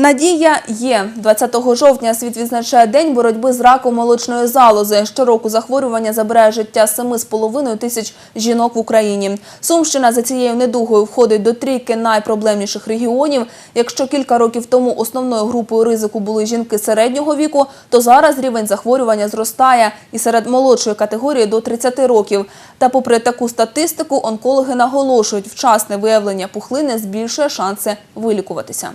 Надія є 20 жовтня. Світ відзначає день боротьби з раком молочної залози. Щороку захворювання забирає життя 7,5 тисяч жінок в Україні. Сумщина за цією недугою входить до трійки найпроблемніших регіонів. Якщо кілька років тому основною групою ризику були жінки середнього віку, то зараз рівень захворювання зростає і серед молодшої категорії до 30 років. Та попри таку статистику, онкологи наголошують, вчасне виявлення пухлини збільшує шанси вилікуватися.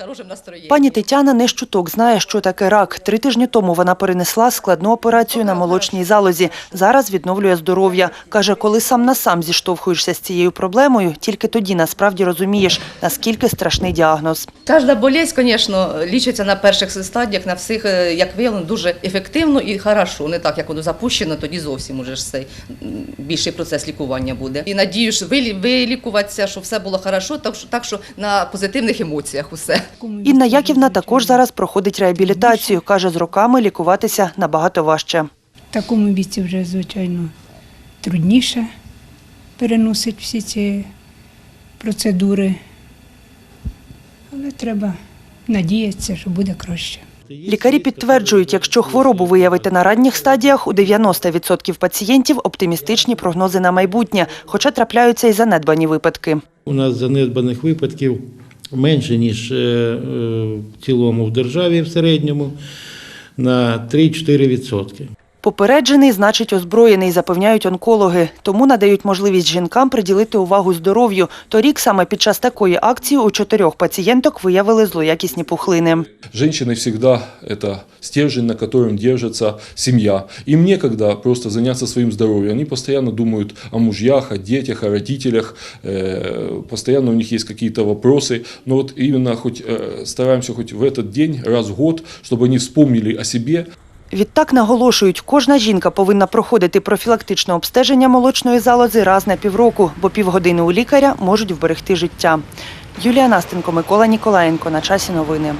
Хорошим настроєнням. Пані Тетяна не щуток знає, що таке рак. Три тижні тому вона перенесла складну операцію на молочній залозі. Зараз відновлює здоров'я. Каже, коли сам на сам зіштовхуєшся з цією проблемою, тільки тоді насправді розумієш, наскільки страшний діагноз. Кожна болезнь, звісно, лічиться на перших стадіях, на всіх, е, як виявлено, дуже ефективно і хорошо. Не так, як воно запущено, тоді зовсім уже ж цей більший процес лікування буде. І надію, що вилі- вилікуватися, щоб все було хорошо, так що, так що на позитивних емоціях усе. Інна Яківна також зараз проходить реабілітацію. Каже, з роками лікуватися набагато важче. В такому віці вже, звичайно, трудніше переносить всі ці процедури. Але треба надіятися, що буде краще. Лікарі підтверджують, якщо хворобу виявити на ранніх стадіях, у 90% пацієнтів оптимістичні прогнози на майбутнє, хоча трапляються й занедбані випадки. У нас занедбаних випадків менше, ніж е, е, в цілому в державі в середньому на 3-4%. Попереджений значить озброєний, запевняють онкологи. Тому надають можливість жінкам приділити увагу здоров'ю. Торік саме під час такої акції у чотирьох пацієнток виявили злоякісні пухлини. Женщины всегда это стержень, на котором держится семья. Им некогда просто заняться своим здоровьем. Они постоянно думают о мужьях, о детях, о родителях. Э, Постоянно у них есть какие-то вопросы. Но вот именно хоть э, стараемся хоть в этот день, раз в год, чтобы они вспомнили о себе, Відтак наголошують, кожна жінка повинна проходити профілактичне обстеження молочної залози раз на півроку, бо півгодини у лікаря можуть вберегти життя. Юлія Настенко, Микола Ніколаєнко. На часі новини.